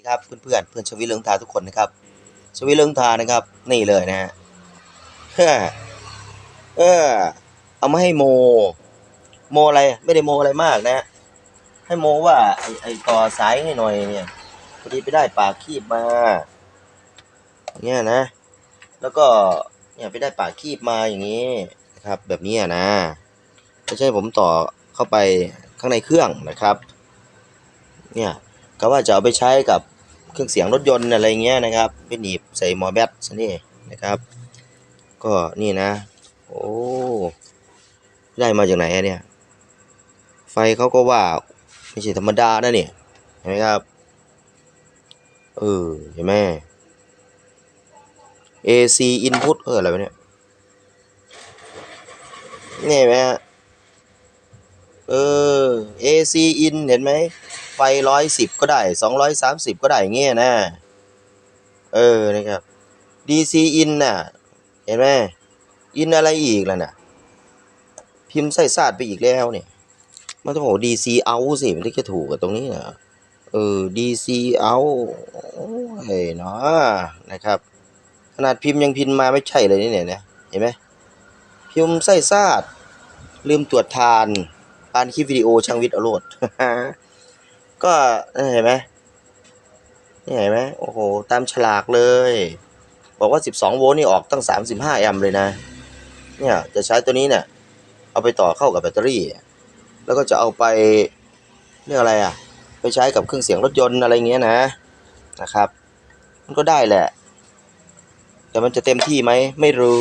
ดีครับเพื่อนๆเพื่อนชวิเลืองทาทุกคนนะครับ ชวิเลืองทานะครับ นี่เลยนะฮะเอเออเอามาให้โม โมอะไรไม่ได้โมอะไรมากนะ ให้โมว่าไอไอต่อสายให้หน่อยเนี่ยพอดีไปได้ปากคีบมา เนี่ยนะ แล้วก็เนี่ยไปได้ปากคีบมาอย่างนี้นะครับ แบบนี้นะไม่ใช่ผมต่อเข้าไปข้างในเครื่องนะครับ เนี่ยก็ว่าจะเอาไปใช้กับ เครื่องเสียงรถยนต์อะไรเงี้ยนะครับไปหนีบใส่หมอแบตซะนี่นะครับ ก็นี่นะ โอ้ได้มาจากไหนอะเนี่ย ไฟเขาก็ว่าไม่ใช่ธรรมดานะเนี่ยเห็นไหมครับเออเห็นไหม AC input เอออะไรเนี่ยนี่ไหมฮะ เออ AC in เห็นไหม ไฟร้อยสิบก็ได้สองร้อยสามสิบก็ได้เงี้ยนะ เออ นะครับ DC in น่ะ เห็นไหม in อะไรอีกล่ะน่ะ พิมพ์ใส่ซาดไปอีกแล้วเนี่ย มันต้องบอ DC out สิ มันถึงจะถูกกับตรงนี้นะเออ DC out โอ้ยเนาะนะครับ ขนาดพิมพ์ยังพิมพ์มาไม่ใช่เลยนี่เนี่ยนะเห็นไหมพิมพ์ใส่ซาดลืมตรวจทาน ปานคลิปวิดีโอช่างวิทย์เอาโลด ก็เห็นไหมนี่เห็นไหมโอ้โห ตามฉลากเลย บอกว่า 12 โวลต์นี่ออกตั้ง 35 แอมป์เลยนะ เนี่ย จะใช้ตัวนี้เนี่ย เอาไปต่อเข้ากับแบตเตอรี่ แล้วก็จะเอาไปเรียกอะไรอะ ไปใช้กับเครื่องเสียงรถยนต์อะไรเงี้ยนะ นะครับ มันก็ได้แหละ แต่มันจะเต็มที่ไหม ไม่รู้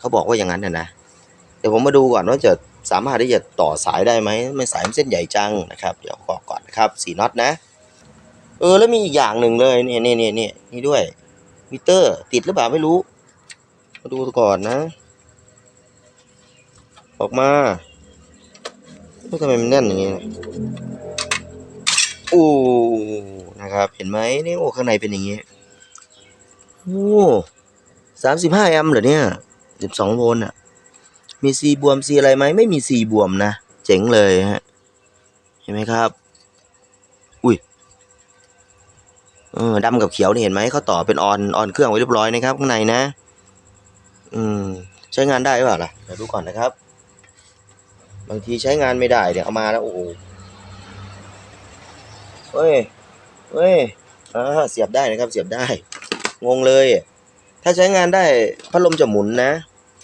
เขาบอกว่าอย่างนั้นนะนะ เดี๋ยวผมมาดูก่อนว่าจะ สามารถที่จะต่อสายได้ไหมไม่สายมันเส้นใหญ่จังนะครับ เดี๋ยวบอกก่อนนะครับสี่น็อตนะ เออแล้วมีอีกอย่างหนึ่งเลยเนี่ยเนี่ยเนี่ยเนี่ยนี่ด้วยมิเตอร์ติดหรือเปล่าไม่รู้ มาดูก่อนนะ ออกมาทำไมมันแน่นอย่างงี้นะโอ้นะครับ เห็นไหมนี่โอ้ข้างในเป็นอย่างงี้โอ้สามสิบห้าแอมป์เหรอเนี่ยสิบสองโวลต์อะ มีซีบวมซีอะไรไหมไม่มีซีบวมนะ เจ๋งเลยฮะ เห็นไหมครับ อุ้ยเออดำกับเขียวนี่เห็นไหมเขาต่อเป็นออนออนเครื่องไว้เรียบร้อยนะครับข้างในนะ อืม ใช้งานได้หรือเปล่าล่ะเดี๋ยวดูก่อนนะครับ บางทีใช้งานไม่ได้เดี๋ยวเอามาแล้วโอ้โหเฮ้ยเฮ้ยอ่าเสียบได้นะครับ เสียบได้ งงเลย ถ้าใช้งานได้พัดลมจะหมุนนะ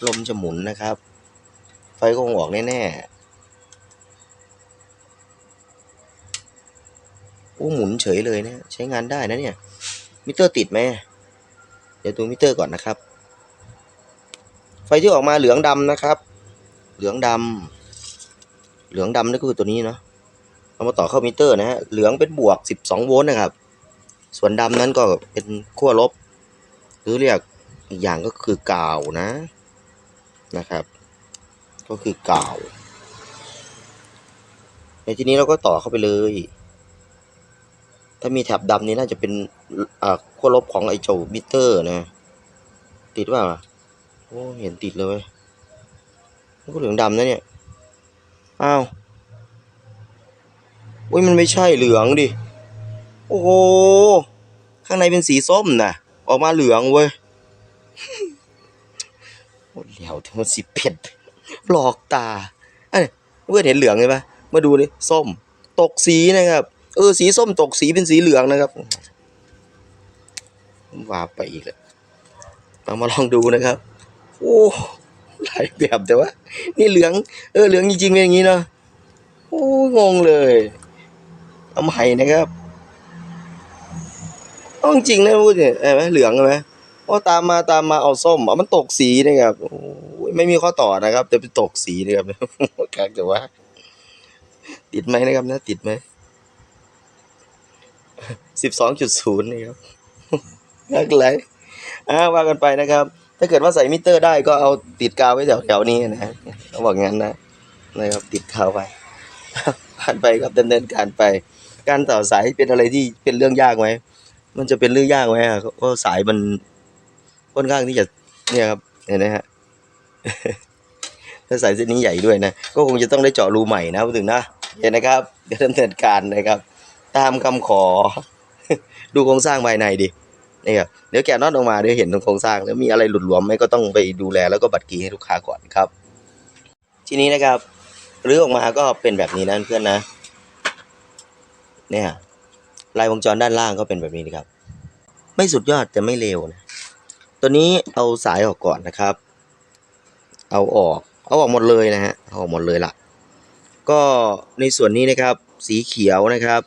ลมจะหมุนนะครับ ไฟก็คงออกแน่ๆโอ้หมุนเฉยเลยนะ ใช้งานได้นะเนี่ย มิเตอร์ติดไหมเดี๋ยวดูมิเตอร์ก่อนนะครับ ไฟที่ออกมาเหลืองดำนะครับ เหลืองดำเหลืองดำนี่ก็คือตัวนี้เนาะเอามาต่อเข้ามิเตอร์นะฮะ เหลืองเป็นบวก 12 โวลต์นะครับ ส่วนดำนั้นก็เป็นขั้วลบ หรือเรียกอีกอย่างก็คือกาวนะนะครับ ก็คือกาวในที่นี้เราก็ต่อเข้าไปเลย ถ้ามีแถบดำนี้น่าจะเป็นอ่าขั้วลบของไอโจมิเตอร์นะ ติดเปล่าโอ้เห็นติดเลย มันก็เหลืองดำนะเนี่ย อ้าวอุ้ยมันไม่ใช่เหลืองดิ โอ้โห ข้างในเป็นสีส้มนะออกมาเหลืองเว้ย โอ้เหลียวถึงสิเผ็ด หลอกตาเอ้ยเพื่อนเห็นเหลืองใช่ปะมาดูดิส้ม ตกสีนะครับ เออสีส้มตกสีเป็นสีเหลืองนะครับว่าไปอีกแล้วเอามาลองดูนะครับ โอ้หลายแบบแต่ว่า นี่เหลือง เออเหลืองจริงๆเป็นอย่างนี้เนาะโอ้งงเลยเอาใหม่นะครับเอาจริงนะพูดเนี่ยเห็นไหมเหลืองใช่ไหม พอตามมาตามมาเอาส้มเอามันตกสีนะครับไม่มีข้อต่อนะครับแต่เป็นตกสีนะครับกากแต่ว่า ติดไหมนะครับนะติดไหมสิบสองจุดศูนย์นี่ครับนักไรอ่าว่ากันไปนะครับ ถ้าเกิดว่าใส่มิเตอร์ได้ก็เอาติดกาวไว้แถวๆนี้นะเขาบอกงั้นนะนะครับ ติดกาวไปผ่านไปครับดำเนินการไป การต่อสายเป็นอะไรที่เป็นเรื่องยากไหมมันจะเป็นเรื่องยากไหมอะเพราะสายมัน ค่อนข้างที่จะเนี่ยครับเห็นไหมฮะถ้าสายเส้นนี้ใหญ่ด้วยนะ ก็คงจะต้องได้เจาะรูใหม่นะพูดถึงนะเห็นนะครับเดี๋ยวดำเนินการนะครับ ตามคำขอ ดูโครงสร้างภายในดินี่ครับเดี๋ยวแกะน็อตออกมาเดี๋ยวเห็นตรงโครงสร้างแล้วมีอะไรหลุดหลวมไหมก็ต้องไปดูแลแล้วก็บัตรกีให้ลูกค้าก่อนครับ ทีนี้นะครับรื้อออกมาก็เป็นแบบนี้นะเพื่อนนะเนี่ยลายวงจรด้านล่างก็เป็นแบบนี้นะครับ ไม่สุดยอดแต่ไม่เลวนะ ตัวนี้เอาสายออกก่อนนะครับ เอาออก เอาออกหมดเลยนะฮะ เอาออกหมดเลยล่ะก็ในส่วนนี้นะครับ สีเขียวนะครับ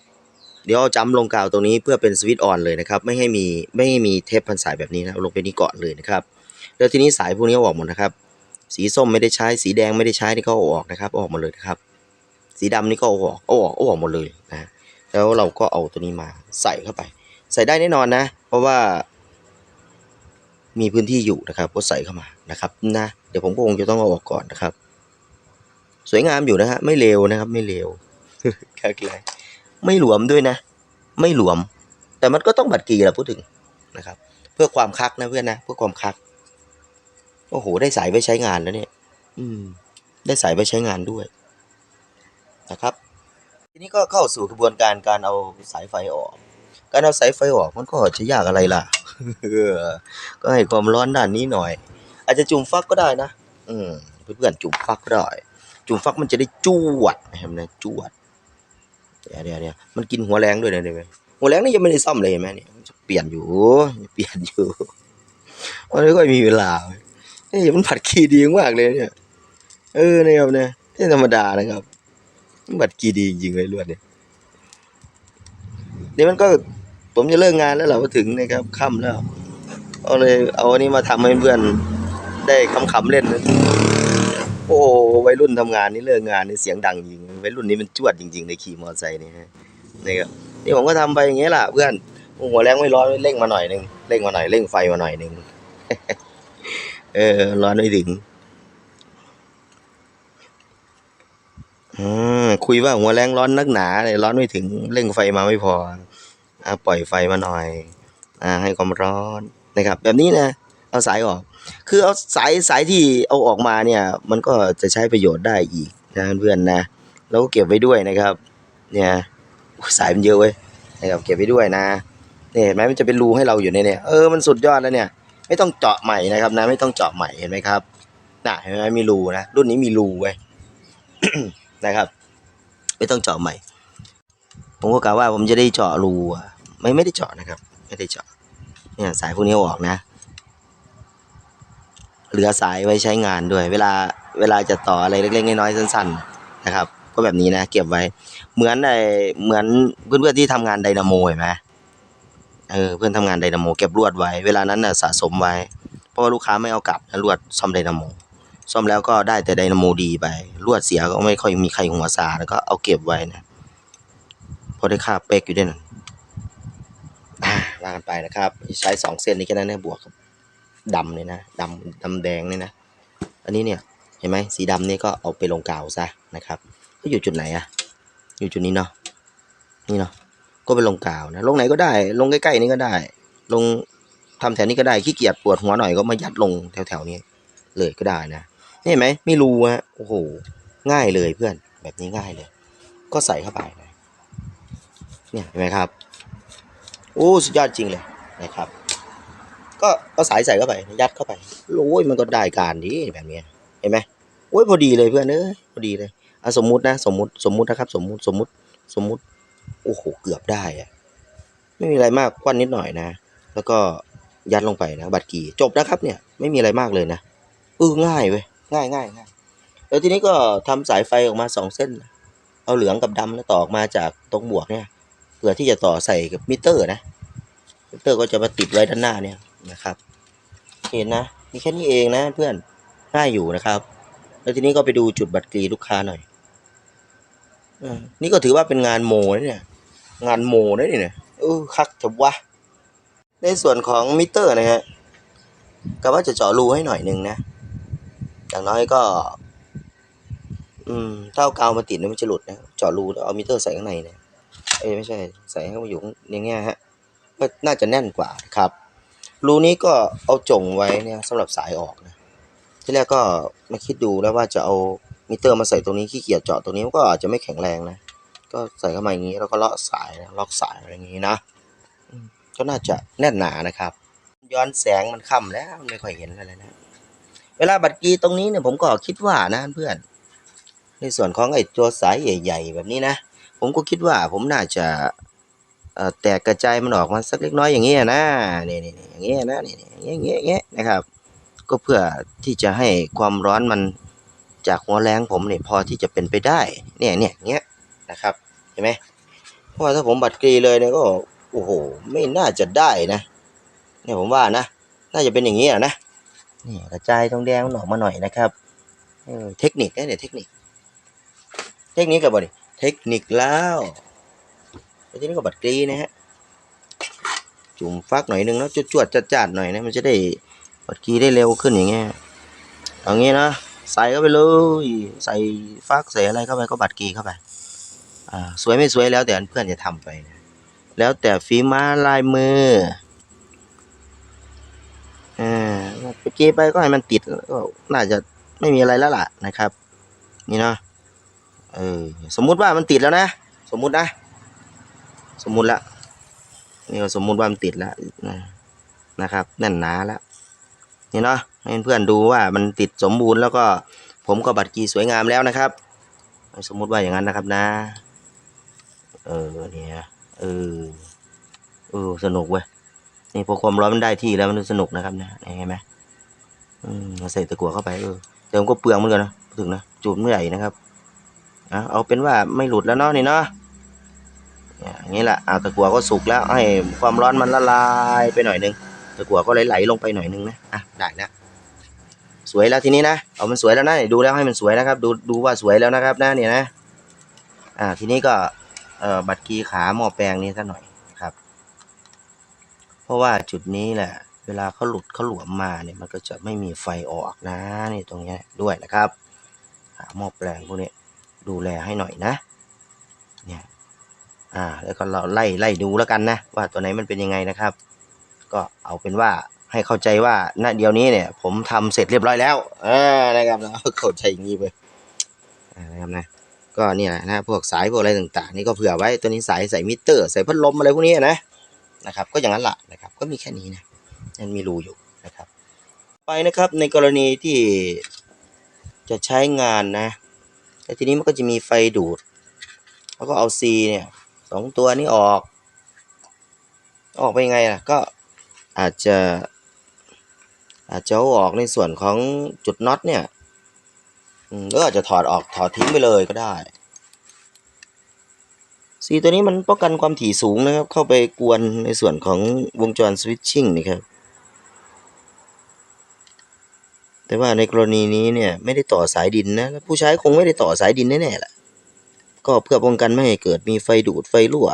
เดี๋ยวเอาจ้ำลงกาวตรงนี้เพื่อเป็นสวิตช์ออนเลยนะครับ ไม่ให้มีไม่ให้มีเทปพันสายแบบนี้นะลงไปนี่ก่อนเลยนะครับ แล้วทีนี้สายพวกนี้เอาออกหมดนะครับ สีส้มไม่ได้ใช้ สีแดงไม่ได้ใช้นี่ก็เอาออกนะครับเอาออกหมดเลยนะครับ สีดำนี่ก็เอาออกเอาออกเอาออกหมดเลยนะ แล้วเราก็เอาตัวนี้มาใส่เข้าไป ใส่ได้แน่นอนนะ เพราะว่า มีพื้นที่อยู่นะครับก็ใส่เข้ามานะครับนะเดี๋ยวผมก็คงจะต้องเอาออกก่อนนะครับ สวยงามอยู่นะฮะไม่เลวนะครับ ไม่เลวแค่ไรไม่หลวมด้วยนะ ไม่หลวม แต่มันก็ต้องบัดกีแหละพูดถึงนะครับ เพื่อความคักนะเพื่อนนะเพื่อความคักโอ้โหได้สายไว้ใช้งานแล้วเนี่ย อืม ได้สายไว้ใช้งานด้วยนะครับ ทีนี้ก็เข้าสู่กระบวนการการเอาสายไฟออก การเอาสายไฟออกมันก็จะยากอะไรล่ะก็ให้ความร้อนด้านนี้หน่อย อาจจะจุ่มฟักก็ได้นะ อืมเพื่อนๆจุ่มฟักก็ได้ จุ่มฟักมันจะได้จวดเห็นไหมจวดเดี๋ยวเดี๋ยวเดี๋ยวมันกินหัวแรงด้วยนะเนี่ยหัวแรงนี่ยังไม่ได้ซ่อมเลยเห็นไหมเนี่ยเปลี่ยนอยู่ เปลี่ยนอยู่มันไม่ค่อยมีเวลาเนี่มันผัดขี้ดีมากเลยเนี่ย เออเนี่ยครับเนี่ยไม่ธรรมดานะครับ มันผัดขี้ดีจริงเลยลวดเนี่ยเดี๋ยวมันก็ ผมจะเลิกงานแล้วเหราถึงนะครับค่ำแล้วเอาเลยเอาอันนี้มาทำให้เพื่อนได้ขำๆเล่นนะโอ้วัยรุ่นทำงานนี่เลิกงานนี่เสียงดังจริงวัยรุ่นนี้มันจวดจริงๆในขี่มอเตอร์ไซค์นี่ฮะนี่ครับนี่ผมก็ทำไปอย่างเงี้ยล่ะเพื่อนหัวแรงไม่ร้อนเร่งมาหน่อยหนึงเร่งมาหน่อยเร่งไฟมาหน่อยหนึงเออร้อนไม่ถึงอืมคุยว่าหัวแรงร้อนนักหนาเลยร้อนไม่ถึงเร่งไฟมาไม่พอ ปล่อยไฟมาหน่อยอให้ความร้อนนะครับ แบบนี้นะเอาสายออก คือเอาสายสายที่เอาออกมาเนี่ยมันก็จะใช้ประโยชน์ได้อีกนะเพื่อนๆนะแล้วก็เก็บไว้ด้วยนะครับ เนี่ยสายมันเยอะเว้ยนะครับเก็บไว้ด้วยนะเนี่ยเห็นไหมมันจะเป็นรูให้เราอยู่ในเนี่ยเออมันสุดยอดแล้วเนี่ย ไม่ต้องเจาะใหม่นะครับนะไม่ต้องเจาะใหม่เห็นไหมครับน่ะเห็นไหมมีรูนะรุ่นนี้มีรูไว้ยนะครับ ไม่ต้องเจาะใหม่ ผมก็กะว่าผมจะได้เจาะรูไม่ไม่ได้เจาะนะครับ ไม่ได้เจาะเนี่ยสายพวกนี้ออกนะ เหลือสายไว้ใช้งานด้วย เวลาเวลาจะต่ออะไรเล็กๆน้อยๆสั้น ๆ นะครับ ก็แบบนี้นะเก็บไว้ เหมือนไอเหมือนเพื่อนๆที่ทำงานไดนาโมเห็นไหมเออเพื่อนทำงานไดนาโมเก็บลวดไว้ เวลานั้นน่ะสะสมไว้ เพราะว่าลูกค้าไม่เอากลับนะลวดซ่อมไดนาโมซ่อมแล้วก็ได้แต่ไดนาโมดีไปลวดเสียก็ไม่ค่อยมีใครหัวซาแล้วก็เอาเก็บไว้นะ พอได้ค่าเป๊กอยู่ด้วยนะอ่าว่ากันไปนะครับ ใช้สองเส้นนี้แค่นั้นนะบวกกับดำเลยนะดำดำแดงเนี่ยนะ อันนี้เนี่ยเห็นไหมสีดำนี่ก็เอาไปลงกาวซะนะครับก็อยู่จุดไหนอะอยู่จุดนี้เนาะนี่เนาะก็ไปลงกาวนะลงไหนก็ได้ ลงใกล้ๆนี้ก็ได้ ลงทำแถวนี้ก็ได้ขี้เกียจปวดหัวหน่อยก็มายัดลงแถวๆนี้เลยก็ได้นะนี่เห็นไหมไม่รูฮะโอ้โหง่ายเลยเพื่อนแบบนี้ง่ายเลย ก็ใส่เข้าไปนะ เนี่ยเห็นไหมครับโอ้สุดยอดจริงเลยนะครับ ก็เอาสายใส่เข้าไปยัดเข้าไปโอ้ยมันก็ได้การดีแบบนี้เห็นไหมโอ้ยพอดีเลยเพื่อนเอ้ยพอดีเลยอะสมมุตินะสมมุติสมมุตินะครับ สมมุติสมมุติสมมุติโอ้โหเกือบได้อะไม่มีอะไรมากควันนิดหน่อยนะ แล้วก็ยัดลงไปนะ บัตรกี่จบนะครับเนี่ยไม่มีอะไรมากเลยนะเออง่ายเว้ยง่ายง่ายง่ายแล้วทีนี้ก็ทำสายไฟออกมาสองเส้น เอาเหลืองกับดำแล้วต่อออกมาจากตรงบวกเนี่ย เพื่อที่จะต่อใส่กับมิเตอร์นะมิเตอร์ก็จะมาติดไว้ด้านหน้าเนี่ยนะครับเห็นนะมีแค่นี้เองนะเพื่อนง่ายอยู่นะครับ แล้วทีนี้ก็ไปดูจุดบัตรกรีลูกค้าหน่อยอนี่ก็ถือว่าเป็นงานโมนะเนี่ย งานโมนะเนี่ยเออคักจะวะในส่วนของมิเตอร์นะฮะก็ว่าจะเจาะรูให้หน่อยหนึ่งนะอย่างน้อยก็ อืมถ้าเอากาวมาติดเนี่ยมันจะหลุดนะเจาะรูแล้วเอามิเตอร์ใส่ข้างในเนี่ย เอ้ไม่ใช่ ใส่ให้มันอยู่อย่างเงี้ยฮะก็น่าจะแน่นกว่าครับรูนี้ก็เอาจงไว้เนี่ยสำหรับสายออกนะที่แรกก็มาคิดดูแล้วว่าจะเอามิเตอร์มาใส่ตรงนี้ขี้เกียจเจาะตรงนี้มันก็อาจจะไม่แข็งแรงนะก็ใส่เข้ามาอย่างนี้แล้วก็เลาะสายล็อกสายอะไรอย่างนี้นะก็น่าจะแน่นหนานะครับ ย้อนแสงมันค่ำแล้วไม่ค่อยเห็นอะไรนะ เวลาบัตรกีตรงนี้เนี่ยผมก็คิดว่านะเพื่อน ในส่วนของไอ้ตัวสายใหญ่ ๆ แบบนี้นะ ผมก็คิดว่าผมน่าจะแตกกระจายมันออกมาสักเล็กน้อยอย่างเงี้ยนะนี่นี่อย่างเงี้ยนะนี่นี่อย่างเงี้ยอย่างเงี้ยนะครับ ก็เพื่อที่จะให้ความร้อนมันจากหัวแรงผมเนี่ยพอที่จะเป็นไปได้ เนี่ยเนี่ยอย่างเงี้ยนะครับเห็นไหมเพราะว่าถ้าผมบัตรกรีเลยเนี่ยก็โอ้โหไม่น่าจะได้นะ เนี่ยผมว่านะ น่าจะเป็นอย่างนี้อะนะนี่กระจายทองแดงมันออกมาหน่อยนะครับเทคนิคนะเนี่ยเทคนิค เทคนิคกับบ่ดิ เทคนิคแล้วแล้วทีนี้ก็บัตรกรีนะฮะ จุ่มฟักหน่อยนึงแล้วจวดๆจัดๆหน่อยนะมันจะได้บัตรกรีได้เร็วขึ้นอย่างเงี้ยเอางี้นะใส่เข้าไปเลยใส่ฟักใส่อะไรเข้าไปก็บัตรกรีเข้าไปอ่าสวยไม่สวยแล้วแต่เพื่อนจะทำไปนะแล้วแต่ฝีม้าลายมืออ่าไปกรีไปก็ให้มันติดก็น่าจะไม่มีอะไรแล้วล่ะนะครับ นี่เนาะ เออสมมุติว่ามันติดแล้วนะ สมมุตินะ สมมุติละนี่ก็สมมุติว่ามันติดแล้วนะนะครับ แน่นหนาแล้วนี่เนาะให้เพื่อนดูว่ามันติดสมบูรณ์แล้วก็ผมก็บัตรกีสวยงามแล้วนะครับ สมมุติว่าอย่างนั้นนะครับนะ เออเนี่ยเออเออสนุกเว้ยนี่พอความร้อนมันได้ที่แล้วมันสนุกนะครับนะเห็นไหมอืมใส่ตะกั่วเข้าไปเออแต่มันก็เปลืองเหมือนกันนะถึงนะจูบเมื่อไหร่นะครับ อะเอาเป็นว่าไม่หลุดแล้วเนาะนี่เนาะนี่ยอย่างนี้แหละเอาตะกั่วก็สุกแล้วให้ความร้อนมันละลายไปหน่อยนึงตะกั่วก็ไหลๆลงไปหน่อยนึงนะอะได้แล้วสวยแล้วทีนี้นะเอามันสวยแล้วนะดูแล้วให้มันสวยนะครับ ดูดูว่าสวยแล้วนะครับนะเนี่ยนะอ่าทีนี้ก็เอ่อบัตรกีขาหม้อแปลงนี้สักหน่อยครับ เพราะว่าจุดนี้แหละเวลาเขาหลุดเขาหลวมมาเนี่ยมันก็จะไม่มีไฟออกนะนี่ตรงเนี้ยด้วยนะครับหาหม้อแปลงพวกนี้ ดูแลให้หน่อยนะ เนี่ย อ่า แล้วก็เราไล่ไล่ดูแล้วกันนะ ว่าตัวไหนมันเป็นยังไงนะครับ ก็เอาเป็นว่าให้เข้าใจว่าณเดียวนี้เนี่ย ผมทำเสร็จเรียบร้อยแล้วนะครับแล้วเข้าใจอย่างนี้ไปนะครับนะก็เนี่ยแหละนะพวกสายพวกอะไรต่างๆ นี่ก็เผื่อไว้ตัวนี้สายใส่มิเตอร์ ใส่พัดลมอะไรพวกนี้นะนะครับ ก็อย่างนั้นแหละนะครับ ก็มีแค่นี้นะยังมีรูอยู่นะครับ ไปนะครับในกรณีที่จะใช้งานนะ แล้วทีนี้มันก็จะมีไฟดูด แล้วก็เอา C เนี่ยสองตัวนี้ออก ออกไปยังไงล่ะ ก็อาจจะอาจจะเอาออกในส่วนของจุดน็อตเนี่ยอืมหรืออาจจะถอดออกถอดทิ้งไปเลยก็ได้ C ตัวนี้มันป้องกันความถี่สูงนะครับ เข้าไปกวนในส่วนของวงจรสวิตชิ่งนี่ครับ แต่ว่าในกรณีนี้เนี่ยไม่ได้ต่อสายดินนะผู้ใช้คงไม่ได้ต่อสายดินแน่ๆแหละก็เพื่อป้องกันไม่ให้เกิดมีไฟดูดไฟรั่ว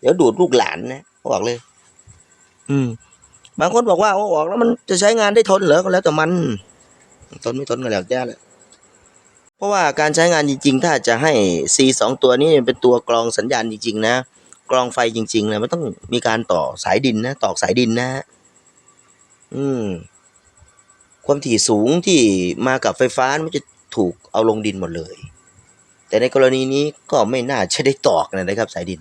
เดี๋ยวดูดลูกหลานนะบอกเลย อืม บางคนบอกว่าเอออกแล้วมันจะใช้งานได้ทนเหรอก็แล้วแต่มัน ทนไม่ทนก็แล้วแต่แหละเพราะว่าการใช้งานจริง ๆ ถ้าจะให้ C สองตัวนี้เป็นตัวกรองสัญญาณจริง ๆ นะกรองไฟจริงๆนะมันต้องมีการต่อสายดินนะตอกสายดินนะ อืม ความถี่สูงที่มากับไฟฟ้ามันจะถูกเอาลงดินหมดเลย แต่ในกรณีนี้ก็ไม่น่าจะได้ตอกนะครับ สายดิน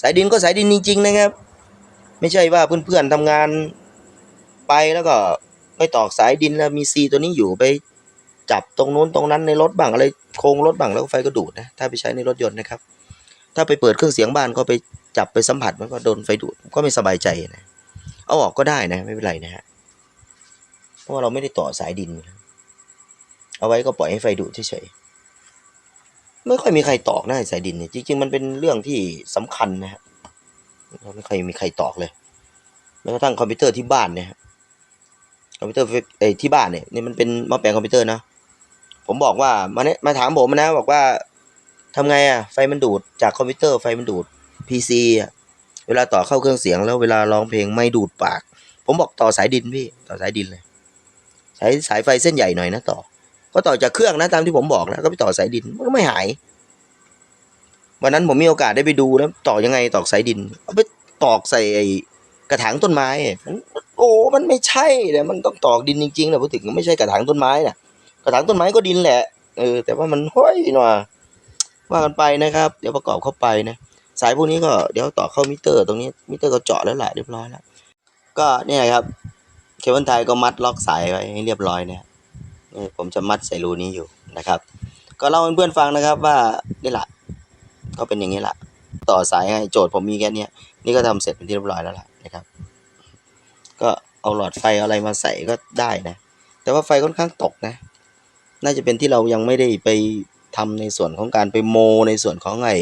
สายดินก็สายดินจริง ๆ นะครับ ไม่ใช่ว่าเพื่อนๆทำงานไปแล้วก็ไม่ตอกสายดินแล้วมีซีตัวนี้อยู่ไปจับตรงนู้นตรงนั้นในรถบ้างอะไรโครงรถบ้างแล้วไฟก็ดูดนะถ้าไปใช้ในรถยนต์นะครับ ถ้าไปเปิดเครื่องเสียงบ้านก็ไปจับไปสัมผัสมันก็โดนไฟดูดก็ไม่สบายใจนะเอาออกก็ได้นะไม่เป็นไรนะฮะ ราะว่าเราไม่ได้ต่อสายดิน เอาไว้ก็ปล่อยให้ไฟดูดเฉยๆไม่ค่อยมีใครตอกนะสายดินเนี่ยจริงๆ มันเป็นเรื่องที่สำคัญนะฮะไม่ค่อยมีใครตอกเลยแม้กระทั่งคอมพิวเตอร์ที่บ้านเนี่ยคอมพิวเตอร์เอ้ที่บ้านเนี่ยนี่มันเป็นม้อแปลงคอมพิวเตอร์นะผมบอกว่ามาเนี่ยมาถามผมนะ บอกว่าทำไงอะไฟมันดูดจากคอมพิวเตอร์ไฟมันดูดพีซีอะเวลาต่อเข้าเครื่องเสียงแล้วเวลาร้องเพลงไม่ดูดปาก ผมบอกต่อสายดินพี่ ต่อสายดินเลย ใช้สายไฟเส้นใหญ่หน่อยนะต่อ ก็ต่อจากเครื่องนะตามที่ผมบอกนะก็ไปต่อสายดินมันก็ไม่หาย วันนั้นผมมีโอกาสได้ไปดูแล้วต่อยังไงตอกสายดินเอาไปตอกใส่ไอ้กระถางต้นไม้มันโอ้ มันไม่ใช่เลยมันต้องตอกดินจริงๆนะพูดถึงไม่ใช่กระถางต้นไม้นะกระถางต้นไม้ก็ดินแหละเออแต่ว่ามันห้อยหน่อยว่ากันไปนะครับ เดี๋ยวประกอบเข้าไปนะสายพวกนี้ก็เดี๋ยวต่อเข้ามิเตอร์ ตรงนี้มิเตอร์ก็เจาะแล้วแหละเรียบร้อยแล้วก็เนี่ยครับ เคเบิลไทยก็มัดล็อกสายไว้ให้เรียบร้อยเนี่ยผมจะมัดใส่รูนี้อยู่นะครับ ก็เล่าให้เพื่อนๆฟังนะครับว่านี่แหละก็เป็นอย่างนี้แหละต่อสายให้โจทย์ผมมีแค่นี้นี่ก็ทำเสร็จเป็นที่เรียบร้อยแล้วล่ะนะครับ ก็เอาหลอดไฟอะไรมาใส่ก็ได้นะ แต่ว่าไฟค่อนข้างตกนะ น่าจะเป็นที่เรายังไม่ได้ไปทำในส่วนของการไปโม ในส่วนของไอ้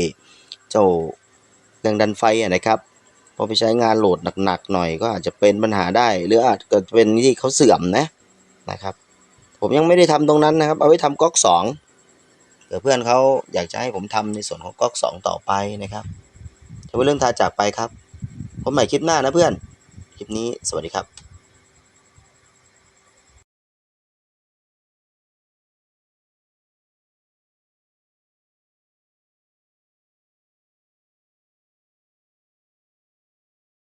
เจ้าแรงดันไฟอะนะครับ พอไปใช้งานโหลดหนักๆหน่อยก็อาจจะเป็นปัญหาได้ หรืออาจเกิดเป็นที่เขาเสื่อมนะนะครับ ผมยังไม่ได้ทำตรงนั้นนะครับ เอาไว้ทำก๊อกสองเผื่อเพื่อนเขาอยากจะให้ผมทำในส่วนของก๊อกสองต่อไปนะครับจะเป็นเรื่องทาจากไปครับพบใหม่คลิปหน้านะเพื่อน คลิปนี้สวัสดีครับ